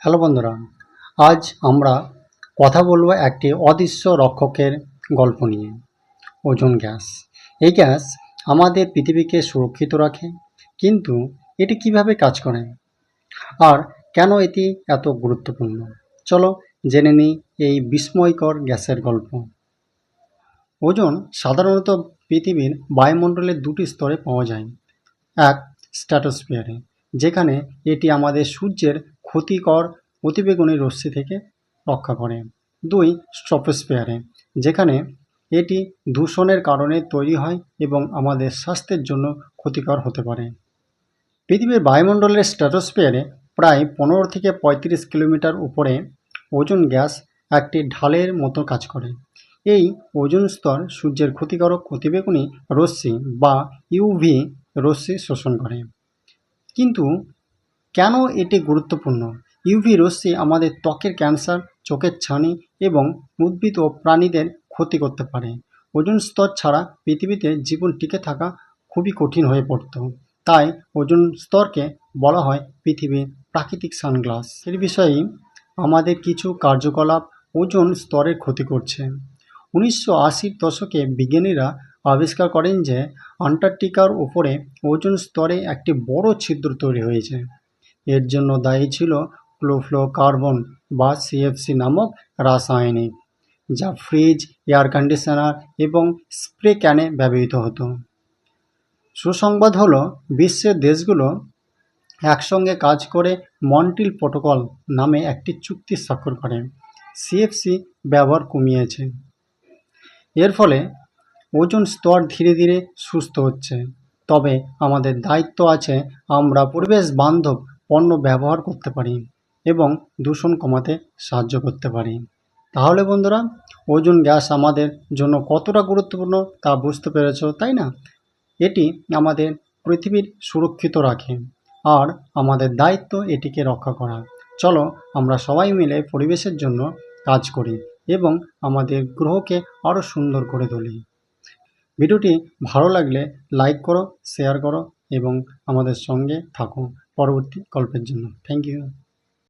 Hello বন্ধুরা, আজ আমরা কথা বলব একটি অদৃশ্য রক্ষকের গল্প নিয়ে, ওজোন গ্যাস। এই গ্যাস আমাদের পৃথিবীকে সুরক্ষিত রাখে, কিন্তু এটি কীভাবে কাজ করে? আর কেন এটি এত গুরুত্বপূর্ণ? চলো জেনে নিই এই বিস্ময়কর গ্যাসের গল্প। ওজোন সাধারণত পৃথিবীর বায়ুমণ্ডলের দুটি স্তরে পাওয়া যায়। এক স্ট্র্যাটোস্ফিয়ারে যেখানে এটি আমাদের সূর্যের ক্ষতিকর অতিবেগুনি রশ্মি থেকে রক্ষা করে। দুই, স্ট্রপোস্ফিয়ারে, যেখানে এটি দূষণের কারণে তৈরি হয় এবং আমাদের স্বাস্থ্যের জন্য ক্ষতিকর হতে পারে। পৃথিবীর বায়ুমণ্ডলের স্ট্র্যাটোস্ফিয়ারে প্রায় পনেরো থেকে পঁয়ত্রিশ কিলোমিটার উপরে ওজোন গ্যাস একটি ঢালের মতো কাজ করে। এই ওজন স্তর সূর্যের ক্ষতিকারক অতিবেগুনি রশ্মি বা ইউভি রশ্মি শোষণ করে। কিন্তু কেন এটি গুরুত্বপূর্ণ? ইউভি রশ্মি আমাদের ত্বকের ক্যান্সার, চোখের ছানি এবং উদ্ভিদ ও প্রাণীদের ক্ষতি করতে পারে। ওজন স্তর ছাড়া পৃথিবীতে জীবন টিকে থাকা খুবই কঠিন হয়ে পড়ত। তাই ওজন স্তরকে বলা হয় পৃথিবীর প্রাকৃতিক সানগ্লাস। এর বিষয়ে আমাদের কিছু কার্যকলাপ ওজন স্তরের ক্ষতি করছে। উনিশশো আশির দশকে বিজ্ঞানীরা আবিষ্কার করেন যে আন্টার্কটিকার উপরে ওজন স্তরে একটি বড় ছিদ্র তৈরি হয়েছে। এর জন্য দায়ী ছিল ক্লোফ্লোকার্বন বা সিএফসি নামক রাসায়নিক, যা ফ্রিজ, এয়ার কন্ডিশনার এবং স্প্রে ক্যানে ব্যবহৃত হতো। সুসংবাদ হলো, বিশ্বের দেশগুলো একসঙ্গে কাজ করে মন্টিল প্রোটোকল নামে একটি চুক্তি স্বাক্ষর করে। সিএফসি ব্যবহার কমিয়েছে। এর ফলে ওজন স্তর ধীরে ধীরে সুস্থ হচ্ছে। তবে আমাদের দায়িত্ব আছে, আমরা পরিবেশ বান্ধব পণ্য ব্যবহার করতে পারি এবং দূষণ কমাতে সাহায্য করতে পারি। তাহলে বন্ধুরা, ওজোন গ্যাস আমাদের জন্য কতটা গুরুত্বপূর্ণ তা বুঝতে পেরেছ, তাই না? এটি আমাদের পৃথিবীর সুরক্ষিত রাখে আর আমাদের দায়িত্ব এটিকে রক্ষা করা। চলো আমরা সবাই মিলে পরিবেশের জন্য কাজ করি এবং আমাদের গ্রহকে আরও সুন্দর করে তুলি। ভিডিওটি ভালো লাগলে লাইক করো, শেয়ার করো এবং আমাদের সঙ্গে থাকো পরবর্তী গল্পের জন্য। Thank you